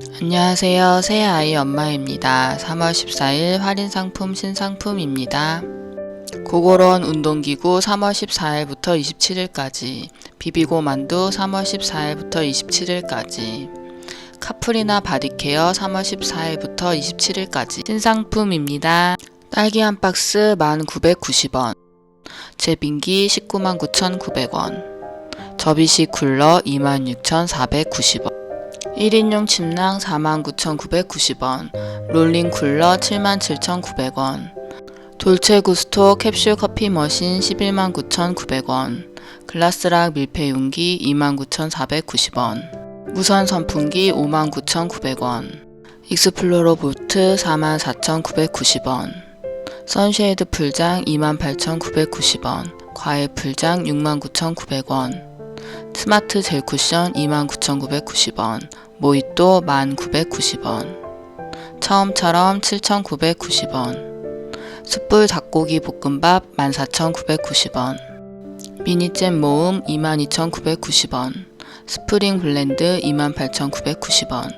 안녕하세요. 새 아이 엄마입니다. 3월 14일 할인 상품 신상품입니다. 고고런 운동기구 3월 14일부터 27일까지, 비비고 만두 3월 14일부터 27일까지, 카프리나 바디케어 3월 14일부터 27일까지 신상품입니다. 딸기 한 박스 1990원, 제빙기 199,900원, 접이식 쿨러 26,490원, 1인용 침낭 49,990원, 롤링 쿨러 77,900원, 돌체 구스토 캡슐 커피 머신 119,900원, 글라스락 밀폐 용기 29,490원, 무선 선풍기 59,900원, 익스플로러 볼트 44,990원, 선쉐이드 풀장 28,990원, 과일 풀장 69,900원, 스마트 젤 쿠션 29,990원, 모히또 1,990원, 처음처럼 7,990원, 숯불 닭고기 볶음밥 14,990원, 미니잼 모음 22,990원, 스프링 블렌드 28,990원,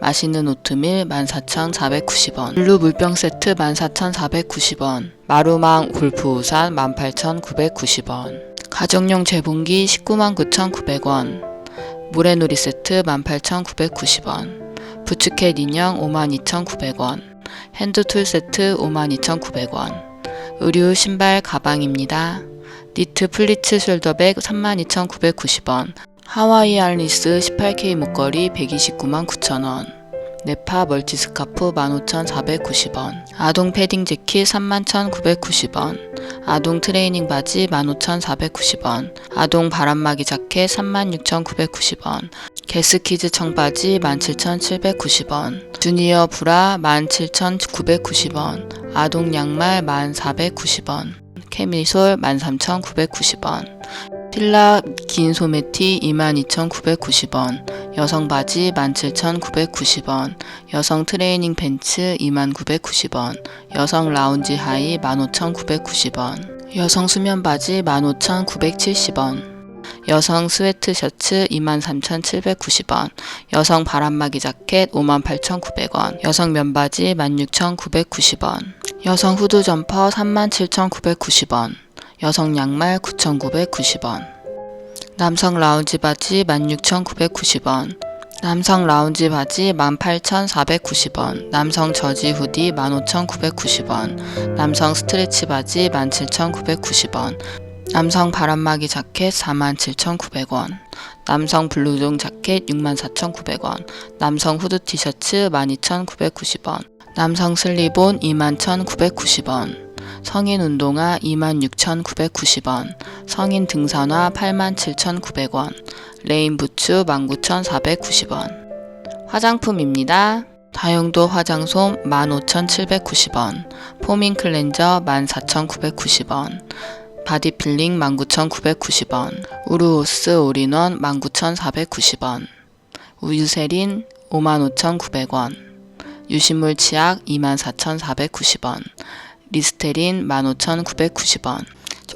맛있는 오트밀 14,490원, 블루 물병 세트 14,490원, 마루망 골프 우산 18,990원, 가정용 재봉기 199,900원, 모래놀이 세트 18,990원, 부츠캣 인형 52,900원, 핸드툴 세트 52,900원, 의류 신발 가방입니다. 니트 플리츠 숄더백 32,990원, 하와이 알리스 18K 목걸이 129만 9천원 네파 멀티 스카프 15,490원, 아동 패딩 재킷 31,990원, 아동 트레이닝 바지 15,490원, 아동 바람막이 자켓 36,990원, 게스키즈 청바지 17,790원, 주니어 브라 17,990원, 아동 양말 1,490원, 케미솔 13,990원, 필라 긴 소매티 22,990원, 여성 바지 17,990원, 여성 트레이닝 팬츠 2990원, 여성 라운지 하이 15,990원, 여성 수면 바지 15,970원, 여성 스웨트 셔츠 23,790원, 여성 바람막이 자켓 58,900원, 여성 면바지 16,990원, 여성 후드 점퍼 37,990원, 여성 양말 9,990원, 남성 라운지 바지 16,990원, 남성 라운지 바지 18,490원, 남성 저지 후디 15,990원, 남성 스트레치 바지 17,990원, 남성 바람막이 자켓 47,900원, 남성 블루종 자켓 64,900원, 남성 후드 티셔츠 12,990원, 남성 슬리본 21,990원, 성인 운동화 26,990원, 성인 등산화 87,900원, 레인 부츠 19,490원. 화장품입니다. 다용도 화장솜 15,790원, 포밍 클렌저 14,990원, 바디 필링 19,990원, 우루오스 올인원 19,490원, 우유세린 55,900원, 유시물 치약 24,490원, 리스테린 15,990원,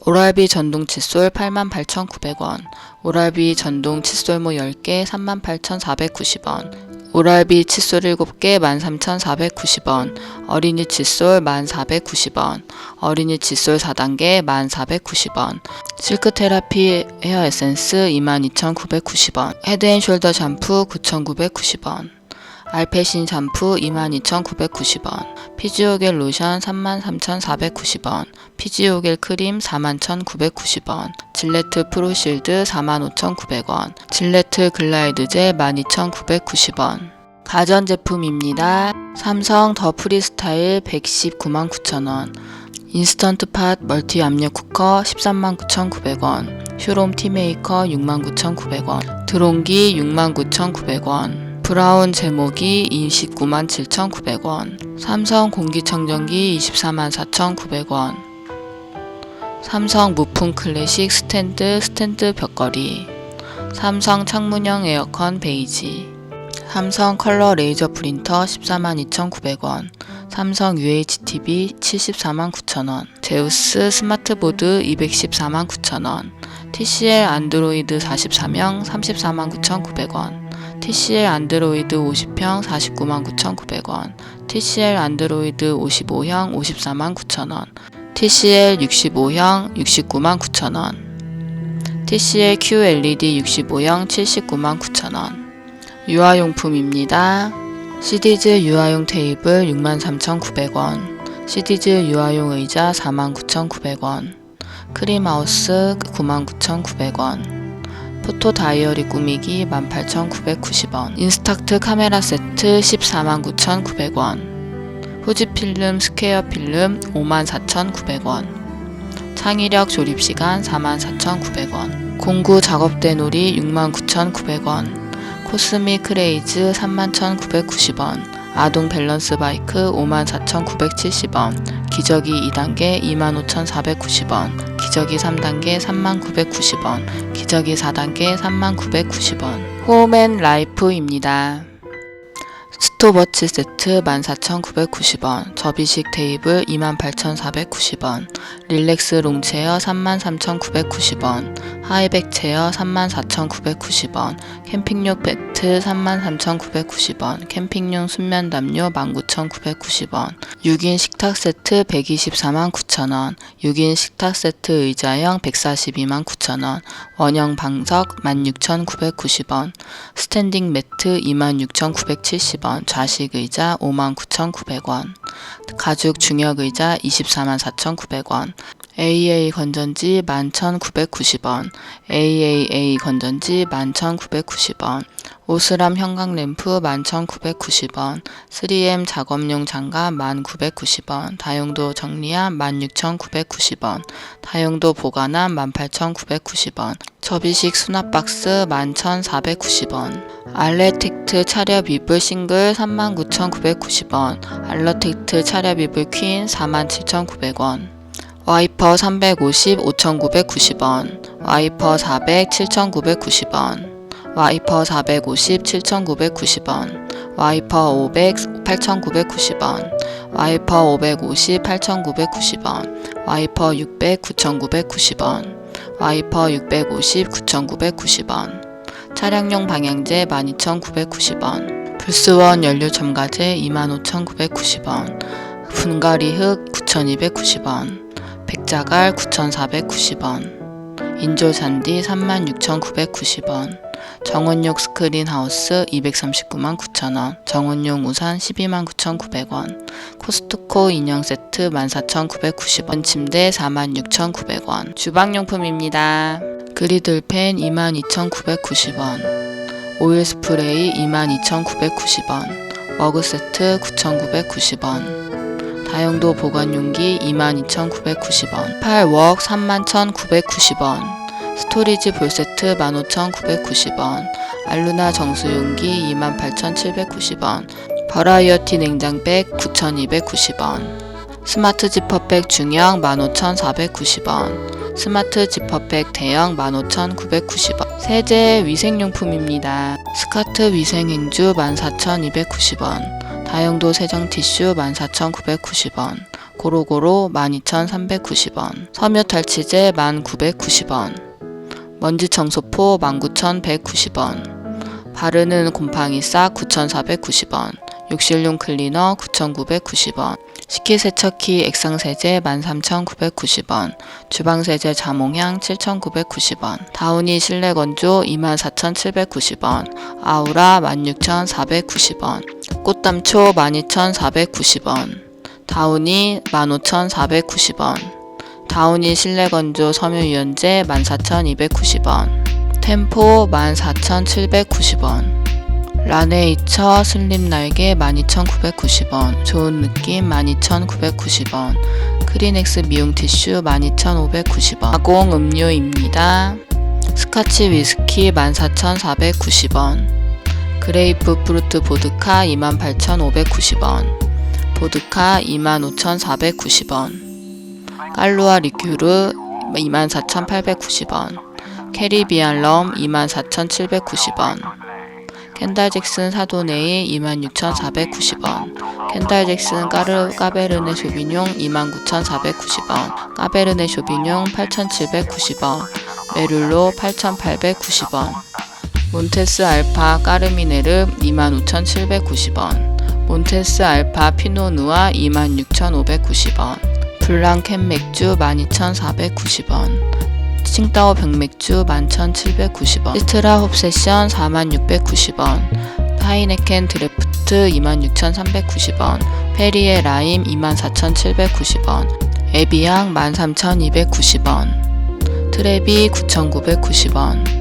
오랄비 전동 칫솔 88,900원, 오랄비 전동 칫솔모 10개 38,490원, 오랄비 칫솔 7개 13,490원, 어린이 칫솔 1,490원, 어린이 칫솔 4단계 1,490원, 실크 테라피 헤어 에센스 22,990원, 헤드앤숄더 샴푸 9,990원, 알페신 샴푸 22,990원, 피지오겔 로션 33,490원, 피지오겔 크림 41,990원, 질레트 프로실드 45,900원, 질레트 글라이드 젤 12,990원. 가전제품입니다. 삼성 더 프리스타일 119,900원, 인스턴트 팟 멀티 압력 쿠커 139,900원, 휴롬 티메이커 69,900원, 드론기 69,900원, 브라운 제목이 29만 7,900원, 삼성 공기청정기 24만 4,900원, 삼성 무풍 클래식 스탠드 스탠드 벽걸이, 삼성 창문형 에어컨 베이지, 삼성 컬러 레이저 프린터 14만 2,900원, 삼성 UHTV 74만 9천원, 제우스 스마트보드 214만 9천원, TCL 안드로이드 44명 34만 9,900원, TCL 안드로이드 50평 49만 9,900원, TCL 안드로이드 55형 54만 9천원, TCL 65형 69만 9천원, TCL QLED 65형 79만 9천원. 유아용품입니다. 시디즈 유아용 테이블 63,900원, 시디즈 유아용 의자 49,900원, 크림하우스 99,900원, 포토 다이어리 꾸미기 18,990원, 인스탁트 카메라 세트 149,900원, 후지필름 스퀘어 필름 54,900원, 창의력 조립시간 44,900원, 공구 작업대 놀이 69,900원, 코스미 크레이즈 31,990원, 아동 밸런스 바이크 54,970원, 기저귀 2단계 25,490원, 기저귀 3단계 3990원, 기저귀 4단계 3990원. 홈앤 라이프입니다. 스톱워치 세트 14,990원, 접이식 테이블 28,490원, 릴렉스 롱체어 33,990원, 하이백 체어 34,990원, 캠핑용 배트 33,990원, 캠핑용 순면 담요 19,990원, 6인 식탁 세트 124만 9천원, 6인 식탁 세트 의자형 142만 9천원, 원형 방석 16,990원, 스탠딩 매트 26,970원, 좌식 의자 59,900원, 가죽 중역 의자 24만 4,900원, AA 건전지 11,990원, AAA 건전지 11,990원, 오스람 형광 램프 11,990원, 3M 작업용 장갑 1,990원, 다용도 정리함 16,990원, 다용도 보관함 18,990원, 접이식 수납 박스 11,490원, 알레텍트 차렵 이불 싱글 39,990원, 알러텍트 차렵 이불 퀸 47,900원, 와이퍼 350 5,990원, 와이퍼 400 7,990원, 와이퍼 450 7,990원, 와이퍼 500 8,990원, 와이퍼 550 8,990원, 와이퍼 600 9,990원, 와이퍼 650 9,990원, 차량용 방향제 12,990원, 불스원 연료 첨가제 25,990원, 분갈이 흙 9,290원, 백자갈 9,490원, 인조 잔디 36,990원, 정원용 스크린 하우스 239만 9천원, 정원용 우산 12만 9,900원, 코스트코 인형 세트 14,990원, 침대 46,900원, 주방용품입니다. 그리들펜 22,990원, 오일 스프레이 22,990원, 머그 세트 9,990원, 다용도 보관용기 22,990원, 팔웍 31,990원, 스토리지 볼세트 15,990원, 알루나 정수용기 28,790원, 버라이어티 냉장백 9,290원, 스마트 지퍼백 중형 15,490원, 스마트 지퍼백 대형 15,990원, 세제 위생용품입니다. 스카트 위생행주 14,290원, 다용도 세정 티슈 14,990원, 고로고로 12,390원, 섬유 탈취제 1,990원, 먼지 청소포 19,190원, 바르는 곰팡이 싹 9,490원, 욕실용 클리너 9,990원, 식기세척기 액상세제 13,990원, 주방세제 자몽향 7,990원, 다우니 실내건조 24,790원, 아우라 16,490원, 꽃담초 12,490원, 다우니 15,490원, 다우니 실내건조 섬유유연제 14,290원, 템포 14,790원, 라네이처 슬림 날개 12,990원, 좋은 느낌 12,990원, 크리넥스 미용 티슈 12,590원, 아공 음료입니다. 스카치 위스키 14,490원, 그레이프 프루트 보드카 28,590원, 보드카 25,490원, 깔루아 리큐르 24,890원, 캐리비안 럼 24,790원, 켄달 잭슨 사도네일 26,490원, 켄달 잭슨 까르, 까베르네 쇼비뇽 29,490원, 까베르네 쇼비뇽 8,790원, 메룰로 8,890원, 몬테스 알파 까르미네르 25,790원 몬테스 알파 피노누아 26,590원 블랑 캔 맥주 12,490원 칭따오 병맥주 11,790원 시트라 홉세션 46,690원 하이네켄 드래프트 26,390원 페리에 라임 24,790원 에비앙 13,290원 트레비 9,990원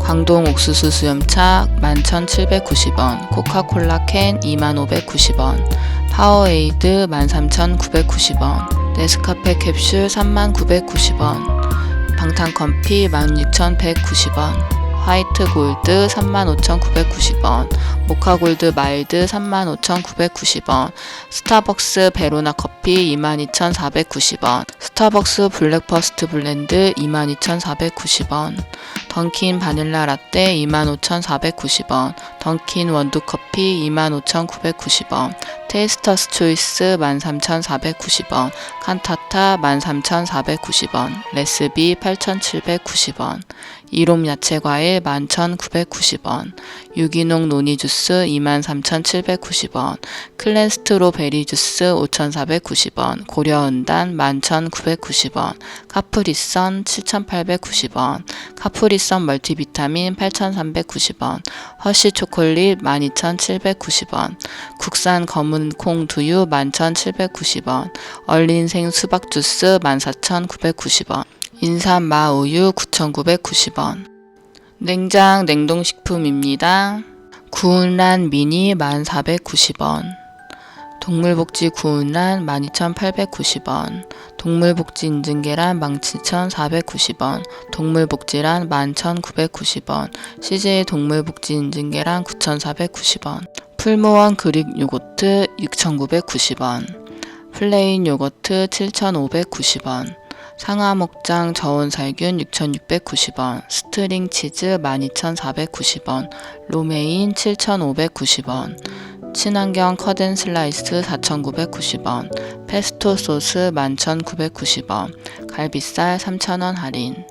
광동 옥수수 수염차 11,790원, 코카콜라 캔 25,590원, 파워에이드 13,990원, 네스카페 캡슐 39,990원, 방탄컴피 16,190원, 화이트 골드 35,990원, 모카 골드 마일드 35,990원, 스타벅스 베로나 커피 22,490원, 스타벅스 블랙 퍼스트 블렌드 22,490원, 던킨 바닐라 라떼 25,490원, 던킨 원두 커피 25,990원, 테이스터스 초이스 13,490원, 칸타타 13,490원, 레스비 8,790원, 이롬 야채 과일 11,990원, 유기농 노니 주스 23,790원, 클랜스트로 베리 주스 5,490원, 고려은단 11,990원, 카프리선 7,890원, 카프리선 멀티비타민 8,390원, 허쉬 초콜릿 12,790원, 국산 검은 콩 두유 11,790원, 얼린 생 수박 주스 14,990원, 인삼 마우유 9,990원. 냉장 냉동식품입니다. 구운란 미니 1,490원. 동물복지 구운란 12,890원. 동물복지 인증계란 17,490원. 동물복지란 11,990원. CJ 동물복지 인증계란 9,490원. 풀무원 그릭 요거트 6,990원. 플레인 요거트 7,590원. 상하목장 저온살균 6,690원, 스트링 치즈 12,490원, 로메인 7,590원, 친환경 커든 슬라이스 4,990원, 페스토 소스 11,990원, 갈비살 3,000원 할인.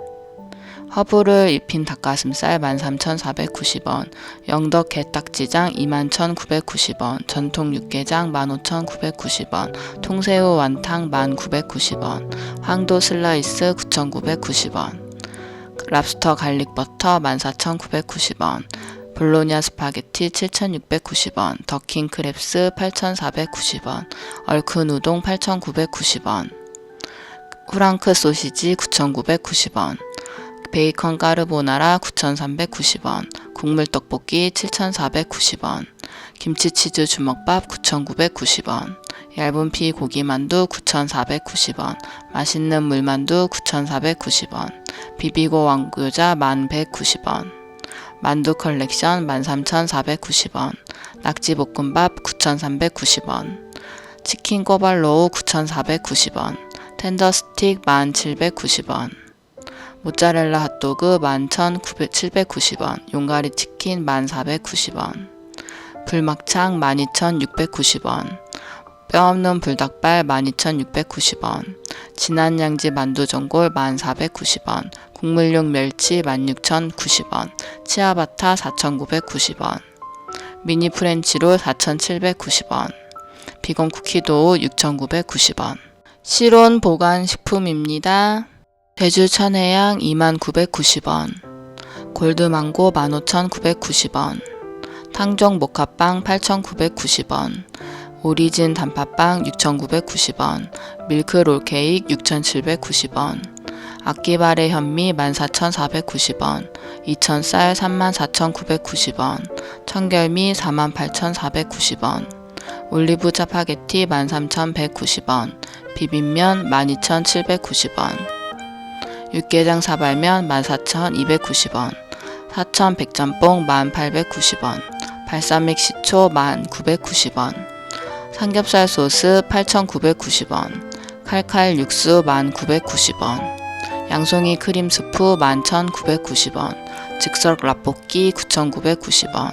허브를 입힌 닭가슴살 13,490원, 영덕 게딱지장 21,990원, 전통 육개장 15,990원, 통새우 완탕 1,990원, 황도 슬라이스 9,990원, 랍스터 갈릭 버터 14,990원, 볼로냐 스파게티 7,690원, 더킹 크랩스 8,490원, 얼큰 우동 8,990원, 후랑크 소시지 9,990원, 베이컨 까르보나라 9,390원, 국물 떡볶이 7,490원, 김치 치즈 주먹밥 9,990원, 얇은 피 고기 만두 9,490원, 맛있는 물만두 9,490원, 비비고 왕교자 1,190원, 만두 컬렉션 13,490원, 낙지 볶음밥 9,390원, 치킨 꼬발로우 9,490원, 텐더 스틱 1,790원, 모짜렐라 핫도그 11,790원, 용가리 치킨 1,490원, 불막창 12,690원, 뼈 없는 불닭발 12,690원, 진한 양지 만두전골 1,490원, 국물용 멸치 16,090원, 치아바타 4,990원, 미니 프렌치롤 4,790원, 비건 쿠키도우 6,990원. 실온 보관 식품입니다. 천혜향 2990원, 골드망고 15,990원, 탕종 모카빵 8,990원, 오리진 단팥빵 6,990원, 밀크 롤케이크 6,790원, 아끼바레 현미 14,490원, 이천쌀 34,990원, 청결미 48,490원, 올리브 짜파게티 13,190원, 비빔면 12,790원, 육개장 사발면 14,290원, 사천 백짬뽕 1,890원, 발사믹 식초 1,990원, 삼겹살 소스 8,990원, 칼칼 육수 1,990원, 양송이 크림 스프 11,990원, 즉석 라볶이 9,990원,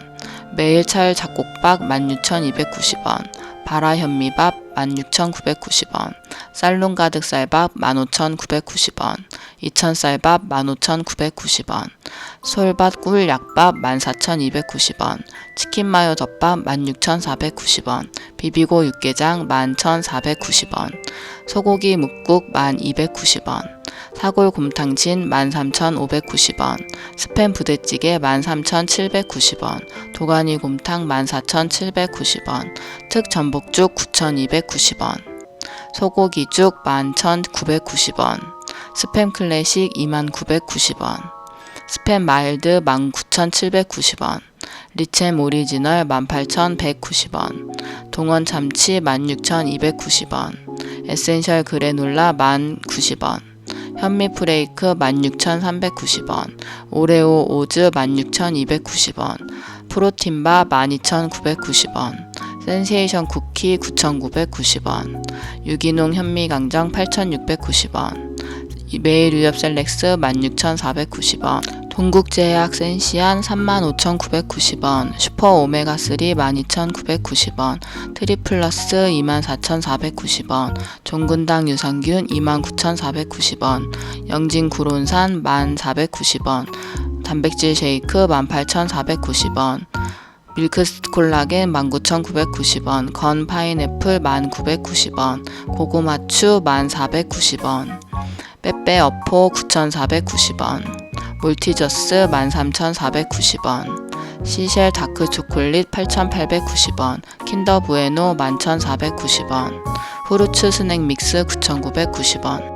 매일찰 잡곡밥 16,290원, 바라 현미밥 16,990원, 쌀롱 가득 쌀밥 15,990원, 이천 쌀밥 15,990원, 솔밭 꿀 약밥 14,290원, 치킨 마요 덮밥 16,490원, 비비고 육개장 11,490원, 소고기 묵국 1290원, 사골 곰탕진 13,590원, 스팸 부대찌개 13,790원, 도가니 곰탕 14,790원, 특 전복죽 9,290원, 소고기죽 11,990원, 스팸 클래식 2990원, 스팸 마일드 19,790원, 리챔 오리지널 18,190원, 동원 참치 16,290원, 에센셜 그래놀라 1090원, 현미 프레이크 16,390원, 오레오 오즈 16,290원, 프로틴바 12,990원, 센세이션 쿠키 9,990원, 유기농 현미강정 8,690원, 매일 유엽 셀렉스 16,490원, 동국제약 센시안 35,990원, 슈퍼 오메가3 12,990원, 트리플러스 24,490원, 종근당 유산균 29,490원, 영진 구론산 1,490원, 단백질 쉐이크 18,490원, 밀크 콜라겐 19,990원, 건 파인애플 1,990원, 고구마추 1,490원, 빼빼 어포 9,490원, 몰티저스 13,490원, 시셸 다크 초콜릿 8,890원, 킨더 부에노 11,490원, 후르츠 스낵 믹스 9,990원.